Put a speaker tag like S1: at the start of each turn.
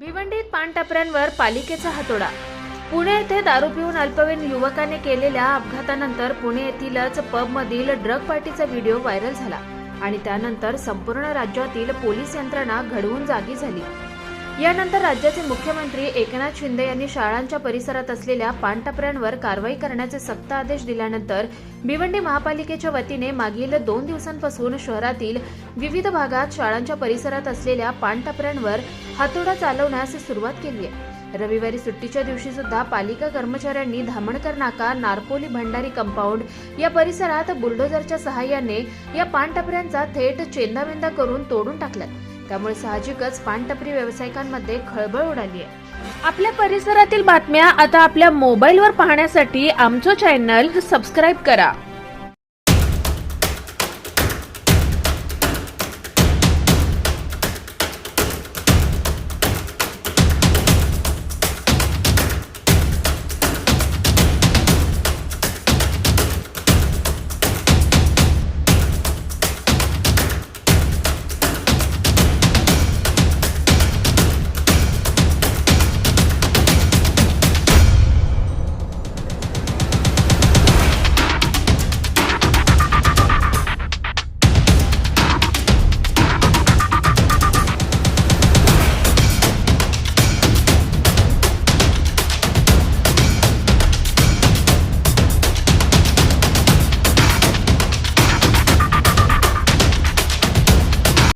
S1: भिवंडीत पानटपऱ्यांवर पालिकेचा हातोडा. पुणे येथे दारू पिऊन अल्पवयीन युवकाने केलेल्या अपघातानंतर पुणे येथीलच पबमधील ड्रग पार्टीचा व्हिडिओ व्हायरल झाला आणि त्यानंतर संपूर्ण राज्यातील पोलीस यंत्रणा घडवून जागी झाली. यानंतर राज्याचे मुख्यमंत्री एकनाथ शिंदे यांनी शाळांच्या परिसरात असलेल्या पानटपऱ्यांवर कारवाई करण्याचे सक्त आदेश दिल्यानंतर भिवंडी महापालिकेच्या वतीने मागील दोन दिवसांपासून शहरातील विविध भागात शाळांच्या परिसरात असलेल्या पानटपऱ्यांवर हातोडा चालवण्यास सुरुवात केली आहे. रविवारी सुट्टीच्या दिवशी सुद्धा पालिका कर्मचाऱ्यांनी धामणकर नाका नारपोली भंडारी कंपाऊंड या परिसरात बुलडोझरच्या सहाय्याने या पानटपऱ्यांचा थेट चेंदावेंदा करून तोडून टाकला त्यामुळे साहजिकच पानटपरी व्यावसायिकांमध्ये खळबळ उडाली आहे. आपल्या परिसरातील बातम्या आता आपल्या मोबाईलवर पाहण्यासाठी आमचं चॅनल सबस्क्राईब करा.